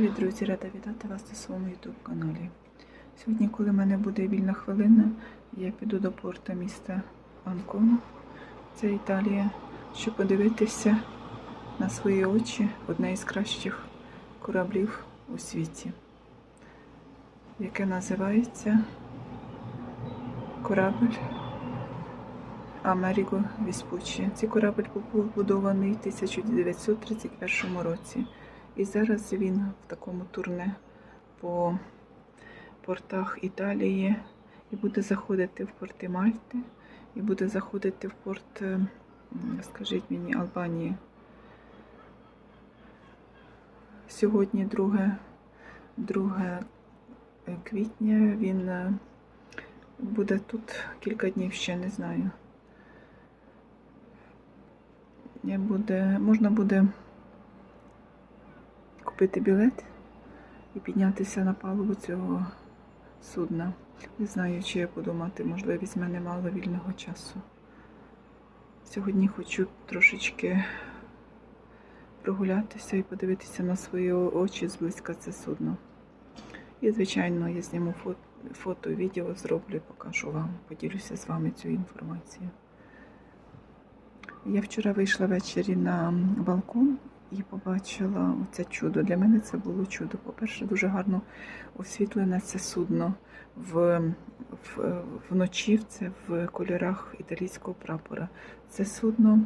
Привіт, друзі! Рада вітати вас на своєму YouTube каналі. Сьогодні, коли в мене буде вільна хвилина, я піду до порту міста Анкона, це Італія, щоб подивитися на свої очі одне із кращих кораблів у світі, яке називається корабль Америго Віспуччі. Цей корабль був побудований в 1931 році. І зараз він в такому турне по портах Італії і буде заходити в порти Мальти, і буде заходити в порт, е, скажіть мені, Албанії. Сьогодні 2, 2 квітня він е, буде тут кілька днів ще, не знаю. Я Буде, можна буде купити білет і піднятися на палубу цього судна. Не знаю, чи я буду мати можливість, в мене мало вільного часу. Сьогодні хочу трошечки прогулятися і подивитися на свої очі зблизька це судно. І, звичайно, я зніму фото, фото відео зроблю і покажу вам, поділюся з вами цю інформацію. Я вчора вийшла ввечері на балкон і побачила оце чудо. Для мене це було чудо. По-перше, дуже гарно освітлене це судно в, в, вночі, це в кольорах італійського прапора. Це судно